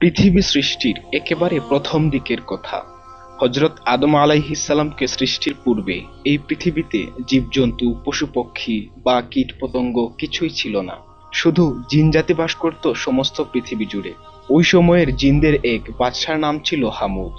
পৃথিবী সৃষ্টির একেবারে প্রথম দিকের কথা। হজরত আদম আলাইহিসাল্লামকে সৃষ্টির পূর্বে এই পৃথিবীতে জীবজন্তু, পশুপক্ষী বা কীট পতঙ্গ কিছুই ছিল না। শুধু জিন জাতি বাস করত সমস্ত পৃথিবী জুড়ে। ওই সময়ের জিনদের এক বাদশার নাম ছিল হামুজ।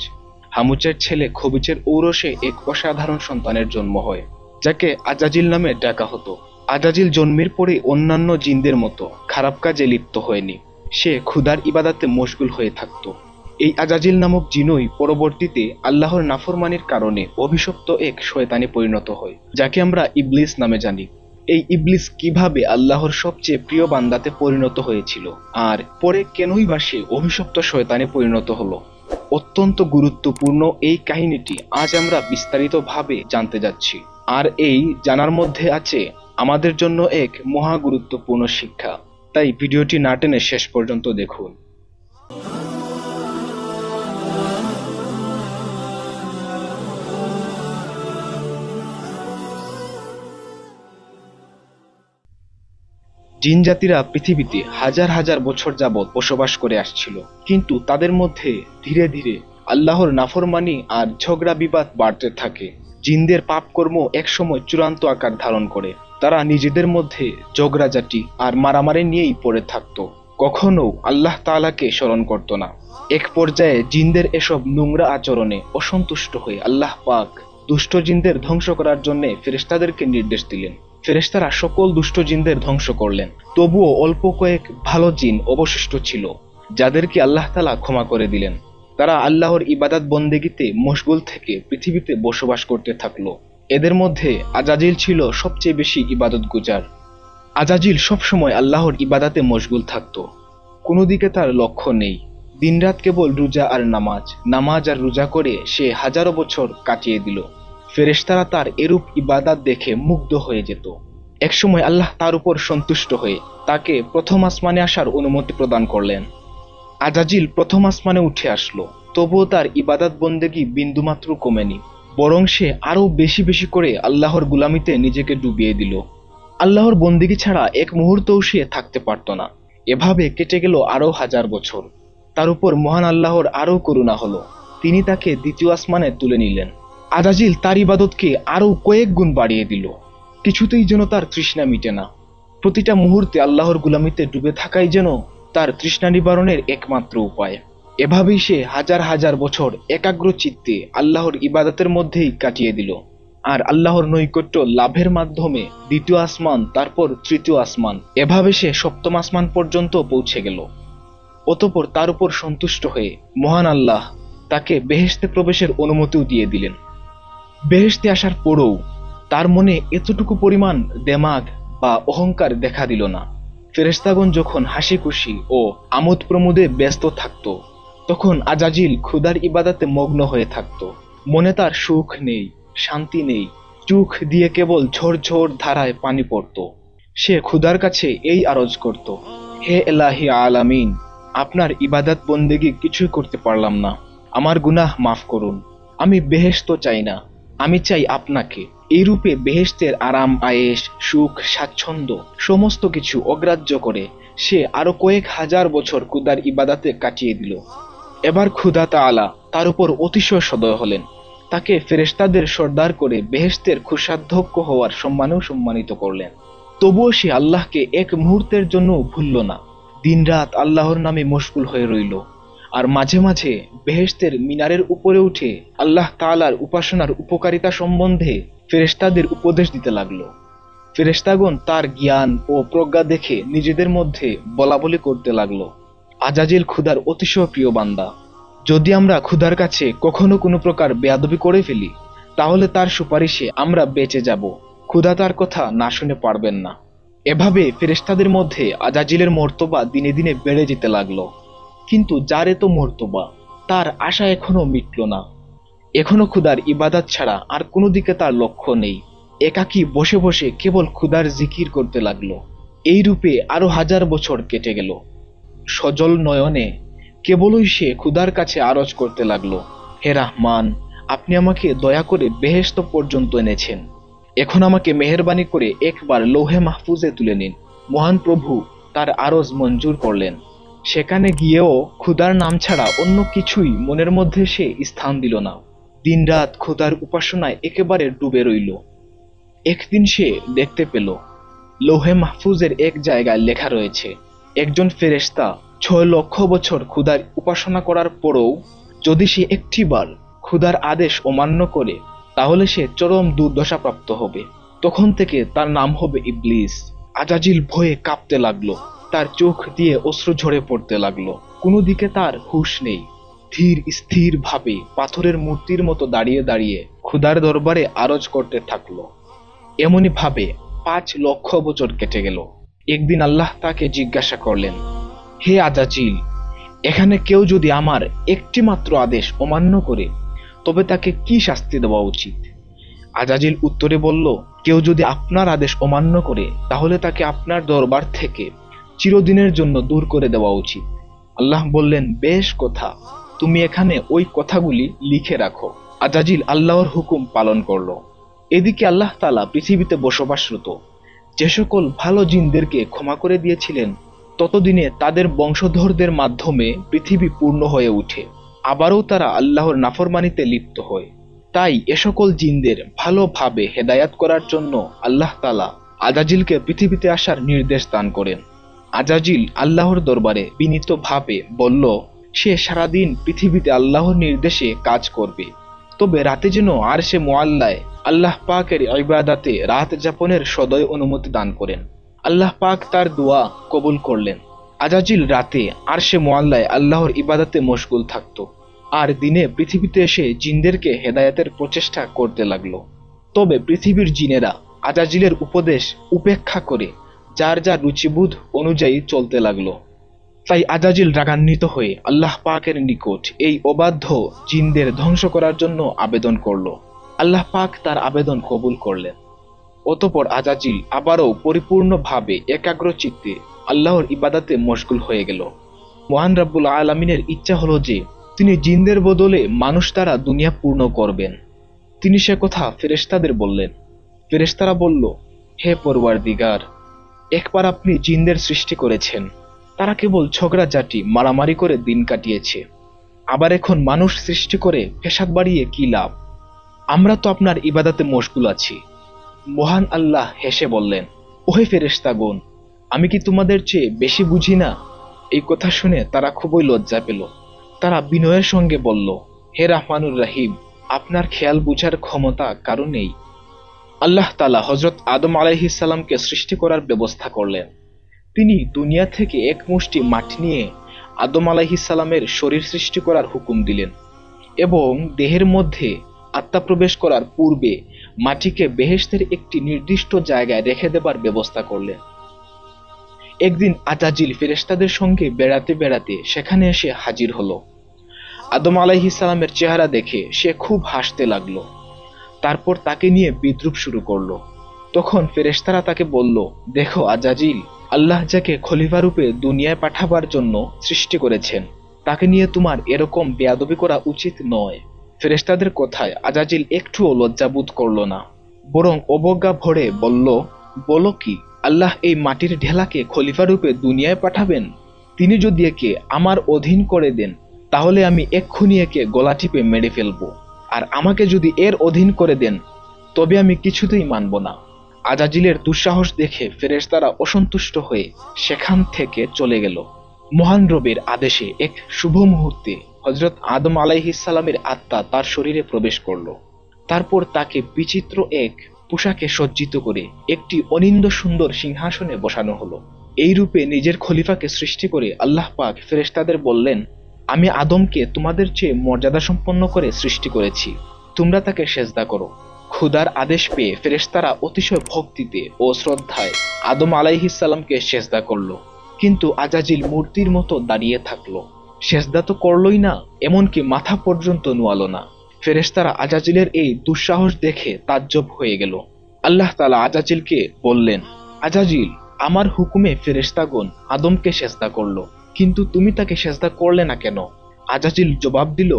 হামুজের ছেলে খবিজের ঔরসে এক অসাধারণ সন্তানের জন্ম হয়, যাকে আজাজিল নামে ডাকা হতো। আজাজিল জন্মের পরে অন্যান্য জিনদের মতো খারাপ কাজে লিপ্ত হয়নি। সে ক্ষুধার ইবাদাতে মশগুল হয়ে থাকত। এই আজাজিল নামক জিনই পরবর্তীতে আল্লাহর নাফরমানির কারণে অভিশপ্ত এক শয়তানে পরিণত হয়, যাকে আমরা ইবলিস নামে জানি। এই ইবলিস কীভাবে আল্লাহর সবচেয়ে প্রিয় বান্দাতে পরিণত হয়েছিল? আর পরে কেনই বা সে অভিশপ্ত শয়তানে পরিণত হলো? অত্যন্ত গুরুত্বপূর্ণ এই কাহিনীটি আজ আমরা বিস্তারিতভাবে জানতে যাচ্ছি। আর এই জানার মধ্যে আছে আমাদের জন্য এক মহা গুরুত্বপূর্ণ শিক্ষা। তাই ভিডিওটি না টেনে শেষ পর্যন্ত দেখুন। জিন জাতিরা পৃথিবীতে হাজার হাজার বছর যাবৎ বসবাস করে আসছিল। কিন্তু তাদের মধ্যে ধীরে ধীরে আল্লাহর নাফরমানি আর ঝগড়া বিবাদ বাড়তে থাকে। জিনদের পাপকর্ম একসময় চূড়ান্ত আকার ধারণ করে। তারা নিজেদের মধ্যে জগরাজাটি আর মারামারি নিয়েই পড়ে থাকতো। কখনো আল্লাহ তাআলাকে স্মরণ করত না। এক পর্যায়ে জিনদের এসব নোংরা আচরণে অসন্তুষ্ট হয়ে আল্লাহ পাক দুষ্ট জিনদের ধ্বংস করার জন্য ফেরেশতাদেরকে নির্দেশ দিলেন। ফেরেশতারা সকল দুষ্ট জিনদের ধ্বংস করলেন। তবুও অল্প কয়েক ভালো জিন অবশিষ্ট ছিল, যাদেরকে আল্লাহ তালা ক্ষমা করে দিলেন। তারা আল্লাহর ইবাদাত বন্দেগিতে মশগুল থেকে পৃথিবীতে বসবাস করতে থাকল। এদের মধ্যে আজাজিল ছিল সবচেয়ে বেশি ইবাদত গুজার। আজাজিল সবসময় আল্লাহর ইবাদাতে মশগুল থাকত। কোনো দিকে তার লক্ষ্য নেই। দিনরাত কেবল রোজা আর নামাজ নামাজ আর রোজা করে সে হাজারো বছর কাটিয়ে দিল। ফেরেশতারা তার এরূপ ইবাদাত দেখে মুগ্ধ হয়ে যেত। একসময় আল্লাহ তার উপর সন্তুষ্ট হয়ে তাকে প্রথম আসমানে আসার অনুমতি প্রদান করলেন। আজাজিল প্রথম আসমানে উঠে আসলো। তবুও তার ইবাদাত বন্দেগী বিন্দুমাত্র কমেনি, বরং সে আরও বেশি বেশি করে আল্লাহর গুলামিতে নিজেকে ডুবিয়ে দিল। আল্লাহর বন্দিগি ছাড়া এক মুহূর্তও সে থাকতে পারত না। এভাবে কেটে গেল আরও হাজার বছর। তার উপর মহান আল্লাহর আরও করুণা হলো। তিনি তাকে দ্বিতীয় আসমানে তুলে নিলেন। আজাজিল তার ইবাদতকে আরও কয়েক গুণ বাড়িয়ে দিল। কিছুতেই যেন তার তৃষ্ণা মিটে না। প্রতিটা মুহূর্তে আল্লাহর গুলামিতে ডুবে থাকাই যেন তার তৃষ্ণা নিবারণের একমাত্র উপায়। এভাবেই সে হাজার হাজার বছর একাগ্র চিত্তে আল্লাহর ইবাদতের মধ্যেই কাটিয়ে দিল। আর আল্লাহর নৈকট্য লাভের মাধ্যমে দ্বিতীয় আসমান, তারপর তৃতীয় আসমান, এভাবে সে সপ্তম আসমান পর্যন্ত পৌঁছে গেল। অতপর তার উপর সন্তুষ্ট হয়ে মহান আল্লাহ তাকে বেহেশতে প্রবেশের অনুমতিও দিয়ে দিলেন। বেহেশতে আসার পরও তার মনে এতটুকু পরিমাণ দেমাগ বা অহংকার দেখা দিল না। ফেরেস্তাগণ যখন হাসি খুশি ও আমোদ প্রমোদে ব্যস্ত থাকত, তখন আজাজিল ক্ষুদার ইবাদাতে মগ্ন হয়ে থাকত। মনে তার সুখ নেই, শান্তি নেই, চোখ দিয়ে কেবল ঝোর ধারায় পানি পড়ত। সে ক্ষুদার কাছে এই আরজ করত, হে এলাহি আলামিন, আপনার ইবাদাত বন্দেগি কিছুই করতে পারলাম না। আমার গুনাহ মাফ করুন। আমি বেহেশত চাই না। আমি চাই আপনাকে। এই রূপে বেহেশতের আরাম, আয়েশ, সুখ, স্বাচ্ছন্দ্য সমস্ত কিছু অগ্রাহ্য করে, সে আরও কয়েক হাজার বছর ক্ষুদার ইবাদাতে কাটিয়ে দিল। এবার ক্ষুদা তাআলা তার উপর অতিশয় সদয় হলেন। তাকে ফেরেশতাদের সর্দার করে বেহেশতের খুশাধ্যক্ষ হওয়ার সম্মানেও সম্মানিত করলেন। তবুও সে আল্লাহকে এক মুহূর্তের জন্য ভুলল না। দিনরাত আল্লাহর নামে মশগুল হয়ে রইল। আর মাঝে মাঝে বেহেশতের মিনারের উপরে উঠে আল্লাহ তালার উপাসনার উপকারিতা সম্বন্ধে ফেরেশতাদের উপদেশ দিতে লাগল। ফেরেশতাগণ তার জ্ঞান ও প্রজ্ঞা দেখে নিজেদের মধ্যে বলাবলি করতে লাগল। আজাজিল ক্ষুদার অতিশয় প্রিয় বান্দা, যদি আমরা ক্ষুধার কাছে কখনো কোনো প্রকার বেয়াদবি করে ফেলি, তাহলে তার সুপারিশে আমরা বেঁচে যাব। ক্ষুধা তার কথা না শুনে পারবেন না। এভাবে ফেরেশতাদের মধ্যে আজাজিলের মর্তবা দিনে দিনে বেড়ে যেতে লাগল। কিন্তু যার এত মর্তবা, তার আশা এখনও মিটল না। এখনও ক্ষুধার ইবাদত ছাড়া আর কোনো দিকে তার লক্ষ্য নেই। একাকী বসে বসে কেবল ক্ষুধার জিকির করতে লাগল। এই রূপে আরও হাজার বছর কেটে গেল। সজল নয়নে কেবলই সে ক্ষুধার কাছে আরজ করতে লাগল। হে রাহমান, আপনি আমাকে দয়া করে বেহেস্ত পর্যন্ত এনেছেন। এখন আমাকে মেহেরবানি করে একবার লৌহে মাহফুজে তুলে নিন। মহান প্রভু তার আরজ মঞ্জুর করলেন। সেখানে গিয়েও ক্ষুধার নাম ছাড়া অন্য কিছুই মনের মধ্যে সে স্থান দিল না। দিনরাত ক্ষুধার উপাসনায় একেবারে ডুবে রইল। একদিন সে দেখতে পেল, লোহে মাহফুজের এক জায়গায় লেখা রয়েছে, একজন ফেরেশতা ছয় লক্ষ বছর ক্ষুধার উপাসনা করার পরও যদি সে একটিবার ক্ষুধার আদেশ অমান্য করে, তাহলে সে চরম দুর্দশা প্রাপ্ত হবে। তখন থেকে তার নাম হবে ইবলিস। আজাজিল ভয়ে কাঁপতে লাগল, তার চোখ দিয়ে অশ্রু ঝরে পড়তে লাগল। কোনো দিকে তার হুশ নেই। ধীর স্থির ভাবে পাথরের মূর্তির মতো দাঁড়িয়ে দাঁড়িয়ে ক্ষুধার দরবারে আরজ করতে থাকল। এমনই ভাবে পাঁচ লক্ষ বছর কেটে গেল। একদিন আল্লাহ তাকে জিজ্ঞাসা করলেন, হে আজাজিল, এখানে কেউ যদি আমার একটি মাত্র আদেশ অমান্য করে, তবে তাকে কি শাস্তি দেওয়া উচিত? আজাজিল উত্তরে বলল, কেউ যদি আপনার আদেশ অমান্য করে, তাহলে তাকে আপনার দরবার থেকে চিরদিনের জন্য দূর করে দেওয়া উচিত। আল্লাহ বললেন, বেশ কথা। তুমি এখানে ওই কথাগুলি লিখে রাখো। আজাজিল আল্লাহর হুকুম পালন করল। এদিকে আল্লাহ তালা পৃথিবীতে বসবাসরত। যে সকল ভালো জিনদেরকে ক্ষমা করে দিয়েছিলেন, ততদিনে তাদের বংশধরদের মাধ্যমে পৃথিবী পূর্ণ হয়ে ওঠে আবারও তারা আল্লাহর নাফরমানিতে লিপ্ত হয়। তাই এ সকল জিনদের ভালোভাবে হেদায়াত করার জন্য আল্লাহ তালা আজাজিলকে পৃথিবীতে আসার নির্দেশ দান করেন। আজাজিল আল্লাহর দরবারে বিনীতভাবে বলল সে সারাদিন পৃথিবীতে আল্লাহর নির্দেশে কাজ করবে। তবে রাতে যেন আর সে মোয়াল্লায় আল্লাহ পাকের ইবাদাতে রাত যাপনের সদয় অনুমতি দান করেন। আল্লাহ পাক তার দোয়া কবুল করলেন। আজাজিল রাতে আর সে মোয়াল্লায় আল্লাহর ইবাদাতে মশগুল থাকত। আর দিনে পৃথিবীতে এসে জিনদেরকে হেদায়েতের প্রচেষ্টা করতে লাগল। তবে পৃথিবীর জিনেরা আজাজিলের উপদেশ উপেক্ষা করে যার যা রুচিবোধ অনুযায়ী চলতে লাগল। তাই আজাজিল রাগান্বিত হয়ে আল্লাহ পাকের নিকট এই অবাধ্য জিনদের ধ্বংস করার জন্য আবেদন করল। আল্লাহ পাক তার আবেদন কবুল করলেন। অতপর আজাজিল আবারও পরিপূর্ণভাবে একাগ্র চিত্তে আল্লাহর ইবাদাতে মশগুল হয়ে গেল। মহান রাব্বুল আলমিনের ইচ্ছা হলো যে তিনি জিনদের বদলে মানুষ তারা দুনিয়া পূর্ণ করবেন। তিনি সে কথা ফেরেশতাদের বললেন। ফেরেশতারা বলল, হে পরওয়ার দিগার একবার আপনি জিনদের সৃষ্টি করেছেন। তারা কেবল ঝগড়া জাটি, মারামারি করে দিন কাটিয়েছে। আবার এখন মানুষ সৃষ্টি করে ফেসাদ বাড়িয়ে কি লাভ? আমরা তো আপনার ইবাদাতে মশগুল আছি। মহান আল্লাহ হেসে বললেন, ওহে ফেরেশতাগণ, আমি কি তোমাদের চেয়ে বেশি বুঝি না? এই কথা শুনে তারা খুবই লজ্জা পেল। তারা বিনয়ের সঙ্গে বলল, হে রাহমানুর রাহিম, আপনার খেয়াল বুঝার ক্ষমতা কারও নেই? আল্লাহ তালা হজরত আদম আলাইহিসাল্লামকে সৃষ্টি করার ব্যবস্থা করলেন। তিনি দুনিয়া থেকে এক মুষ্টি মাটি নিয়ে আদম আলাইহিসাল্লামের শরীর সৃষ্টি করার হুকুম দিলেন এবং দেহের মধ্যে আত্মা প্রবেশ করার পূর্বে মাটিকে বেহেস্তের একটি নির্দিষ্ট জায়গায় রেখে দেবার ব্যবস্থা করলেন। একদিন আজাজিল ফেরেস্তাদের সঙ্গে বেড়াতে বেড়াতে সেখানে এসে হাজির হলো। আদম আলাইহিসালামের চেহারা দেখে সে খুব হাসতে লাগল। তারপর তাকে নিয়ে বিদ্রুপ শুরু করল। তখন ফেরেশতারা তাকে বলল, দেখো আজাজিল আল্লাহ যাকে খলিফা রূপে দুনিয়ায় পাঠাবার জন্য সৃষ্টি করেছেন, তাকে নিয়ে তোমার এরকম বেয়াদবি করা উচিত নয়। ফেরেস্তাদের কথায় আজাজিল একটুও লজ্জাবোধ করল না, বরং অবজ্ঞা ভরে বলল, বলো কি, আল্লাহ এই মাটির ঢেলাকে খলিফা রূপে দুনিয়ায় পাঠাবেন? তিনি যদি একে আমার অধীন করে দেন, তাহলে আমি এক্ষুনি একে গলা টিপে মেরে ফেলব। আর আমাকে যদি এর অধীন করে দেন, তবে আমি কিছুতেই মানব না। আজাজিলের দুঃসাহস দেখে ফেরেশতারা অসন্তুষ্ট হয়ে সেখান থেকে চলে গেল। মহান রবের আদেশে এক শুভ মুহূর্তে হজরত আদম আলাইহিসালামের আত্মা তার শরীরে প্রবেশ করল। তারপর তাকে বিচিত্র এক পোশাকে সজ্জিত করে একটি অনিন্দ সুন্দর সিংহাসনে বসানো হলো। এই রূপে নিজের খলিফাকে সৃষ্টি করে আল্লাহ পাক ফেরেশতাদের বললেন, আমি আদমকে তোমাদের চেয়ে মর্যাদা সম্পন্ন করে সৃষ্টি করেছি। তোমরা তাকে সেজদা করো। ক্ষুদার আদেশ পেয়ে ফেরেশতারা অতিশয় ভক্তিতে ও শ্রদ্ধায় আদম আলাইহিসাল্লামকে সেজদা করল। কিন্তু আজাজিল মূর্তির মতো দাঁড়িয়ে থাকল। সেজদা তো করলই না, এমনকি মাথা পর্যন্ত নোয়ালো না। ফেরেশতারা আজাজিলের এই দুঃসাহস দেখে তাজ্জব হয়ে গেল। আল্লাহ তালা আজাজিলকে বললেন, আজাজিল, আমার হুকুমে ফেরেশতাগণ আদমকে সেজদা করল, কিন্তু তুমি তাকে সেজদা করলে না কেন? আজাজিল জবাব দিল,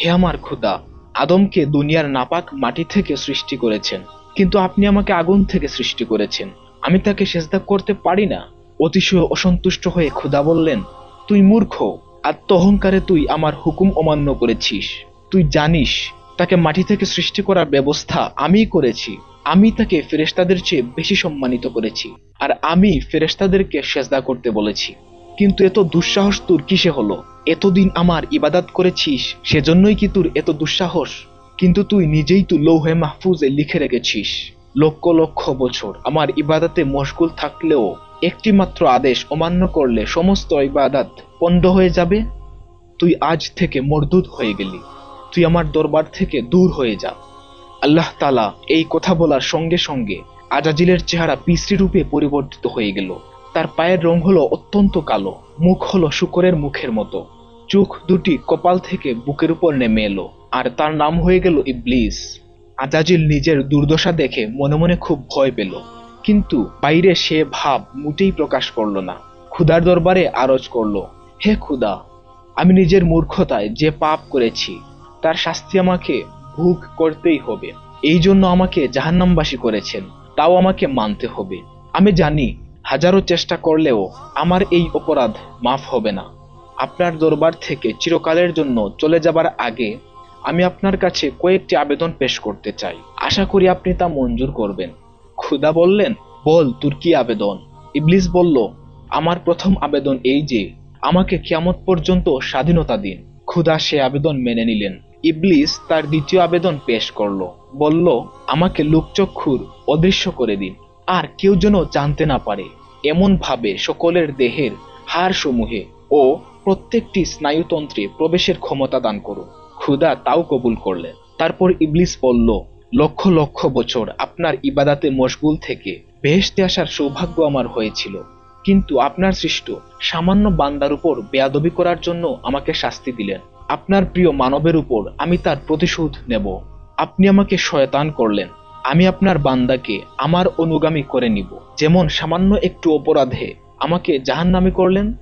হে আমার খুদা আদমকে দুনিয়ার নাপাক মাটি থেকে সৃষ্টি করেছেন। কিন্তু আপনি আমাকে আগুন থেকে সৃষ্টি করেছেন। আমি তাকে সেজদা করতে পারি না। অতিশয় অসন্তুষ্ট হয়ে খুদা বললেন, তুই মূর্খ আত্ম অহংকারে তুই আমার হুকুম অমান্য করেছিস। তুই জানিস, তাকে মাটি থেকে সৃষ্টি করার ব্যবস্থা আমিই করেছি। আমি তাকে ফেরেশতাদের চেয়ে বেশি সম্মানিত করেছি, আর আমি ফেরেশতাদেরকে সেজদা করতে বলেছি। কিন্তু এত দুঃসাহস তোর কিসে হলো? এতদিন আমার ইবাদাত করেছিস, সেজন্যই কি তোর এত দুঃসাহস? কিন্তু তুই নিজেই তো লৌহে মাহফুজে লিখে রেখেছিস। লক্ষ লক্ষ বছর আমার ইবাদাতে মশগুল থাকলেও একটি মাত্র আদেশ অমান্য করলে সমস্ত ইবাদাত পণ্ড হয়ে যাবে? তুই আজ থেকে মরদুদ হয়ে গেলি। তুই আমার দরবার থেকে দূর হয়ে যা। আল্লাহ তালা এই কথা বলার সঙ্গে সঙ্গে আজাজিলের চেহারা বিশ্রী রূপে পরিবর্তিত হয়ে গেল। তার পায়ের রং হলো অত্যন্ত কালো, মুখ হলো শুকরের মুখের মতো। চোখ দুটি কপাল থেকে বুকের উপর নেমে এলো, আর তার নাম হয়ে গেল ইবলিস। আজাজিল নিজের দুর্দশা দেখে মনে মনে খুব ভয় পেল, কিন্তু বাইরে সে ভাব মোটেই প্রকাশ করল না। ক্ষুদার দরবারে আরজ করল, হে ক্ষুদা আমি নিজের মূর্খতায় যে পাপ করেছি, তার শাস্তি আমাকে ভোগ করতেই হবে। এই জন্য আমাকে জাহান্নামবাসী করেছেন, তাও আমাকে মানতে হবে। আমি জানি, হাজারো চেষ্টা করলেও আমার এই অপরাধ মাফ হবে না। আপনার দরবার থেকে চিরকালের জন্য চলে যাবার আগে আমি আপনার কাছে কয়েকটি আবেদন পেশ করতে চাই। আশা করি আপনি তা মঞ্জুর করবেন। খুদা বললেন, বল, তোর কি আবেদন? ইবলিস বলল, আমার প্রথম আবেদন এই যে, আমাকে কিয়ামত পর্যন্ত স্বাধীনতা দিন। খুদা সে আবেদন মেনে নিলেন। ইবলিস তার দ্বিতীয় আবেদন পেশ করল। বলল, আমাকে লোকচক্ষুর অদৃশ্য করে দিন, আর কেউ যেন জানতে না পারে। এমন ভাবে সকলের দেহের হাড় সমূহে ও প্রত্যেকটি স্নায়ুতন্ত্রে প্রবেশের ক্ষমতা দান করুন। খুদা তাও কবুল করলেন তারপর ইবলিস বলল, লক্ষ লক্ষ বছর আপনার ইবাদাতে মশগুল থেকে বেহেশতে আসার সৌভাগ্য আমার হয়েছিল। কিন্তু আপনার সৃষ্ট সামান্য বান্দার উপর বেয়াদবি করার জন্য আমাকে শাস্তি দিলেন। আপনার প্রিয় মানবের উপর আমি তার প্রতিশোধ নেব। আপনি আমাকে শয়তান করলেন। আমি আপনার বান্দাকে আমার অনুগামী করে নিব। যেমন সামান্য একটু অপরাধে আমাকে জাহান্নামি করলেন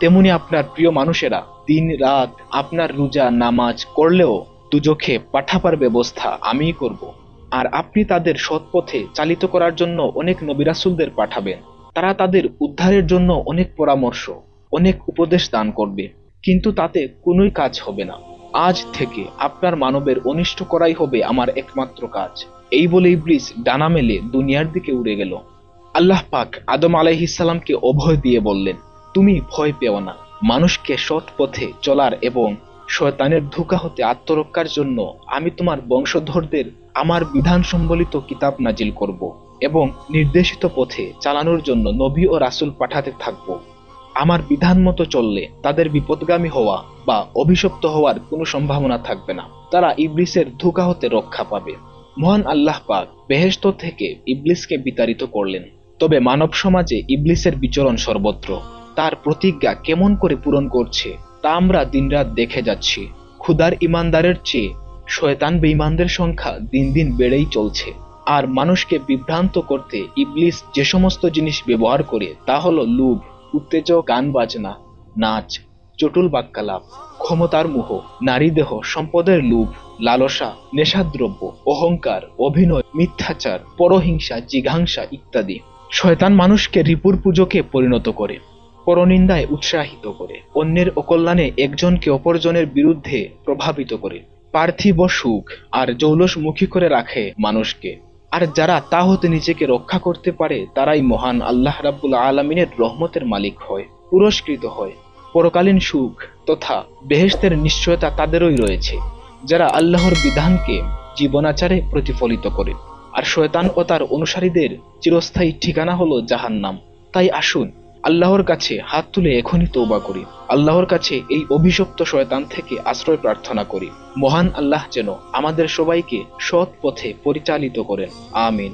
তেমনি আপনার প্রিয় মানুষেরা দিন, রাত আপনার রোজা, নামাজ করলেও দুজখে পাঠাবার ব্যবস্থা আমিই করব। আর আপনি তাদের সৎপথে চালিত করার জন্য অনেক নবিরাসুলদের পাঠাবেন। তারা তাদের উদ্ধারের জন্য অনেক পরামর্শ, অনেক উপদেশ দান করবে। কিন্তু তাতে কোনোই কাজ হবে না। আজ থেকে আপনার মানবের অনিষ্ট করাই হবে আমার একমাত্র কাজ। এই বলে ইবলিস ডানা মেলে দুনিয়ার দিকে উড়ে গেল। আল্লাহ পাক আদম আলাইহিসাল্লামকে অভয় দিয়ে বললেন তুমি ভয় পেও না। মানুষকে সৎ পথে চলার এবং শয়তানের ধোকা হতে আত্মরক্ষার জন্য আমি তোমার বংশধরদের আমার বিধান সম্বলিত কিতাব নাজিল করব এবং নির্দেশিত পথে চালানোর জন্য নবী ও রাসূল পাঠাতে থাকব। আমার বিধান মতো চললে তাদের বিপদগামী হওয়া বা অভিশপ্ত হওয়ার কোনো সম্ভাবনা থাকবে না। তারা ইবলিসের ধোকা হতে রক্ষা পাবে। মহান আল্লাহ পাক বেহেশত থেকে ইবলিসকে বিতাড়িত করলেন। তবে মানব সমাজে ইবলিসের বিচরণ সর্বত্র। তার প্রতিজ্ঞা কেমন করে পূরণ করছে, তা আমরা দিনরাত দেখে যাচ্ছি। ক্ষুদার ইমানদারের চেয়ে শয়তান বেঈমানদের সংখ্যা দিন দিন বেড়েই চলছে। আর মানুষকে বিভ্রান্ত করতে ইবলিস যে সমস্ত জিনিস ব্যবহার করে, তা হলো লুভ, উত্তেজক গান বাজনা নাচ, চটুল বাক্যালাপ, ক্ষমতার মোহ, নারী দেহ, সম্পদের লুভ, লালসা, নেশাদ্রব্য, অহংকার, অভিনয়, মিথ্যাচার, পরহিংসা, জিঘাংসা ইত্যাদি। শয়তান মানুষকে রিপুর পুজোকে পরিণত করে। পরনিন্দায় উৎসাহিত করে। অন্যের অকল্যাণে একজনকে অপরজনের বিরুদ্ধে প্রভাবিত করে। পার্থিব সুখ আর জৌলসমুখী করে রাখে মানুষকে। আর যারা তা হতে নিজেকে রক্ষা করতে পারে, তারাই মহান আল্লাহ রাব্বুল আলমিনের রহমতের মালিক হয়, পুরস্কৃত হয়। পরকালীন সুখ তথা বেহেশতের নিশ্চয়তা তাদেরই রয়েছে, যারা আল্লাহর বিধানকে জীবনাচারে প্রতিফলিত করে। আর শয়তান ও তার অনুসারীদের চিরস্থায়ী ঠিকানা হলো জাহান্নাম। তাই আসুন আল্লাহর কাছে হাত তুলে এখনই তৌবা করি। আল্লাহর কাছে এই অভিশপ্ত শয়তান থেকে আশ্রয় প্রার্থনা করি। মহান আল্লাহ যেন আমাদের সবাইকে সৎ পথে পরিচালিত করেন। আমিন।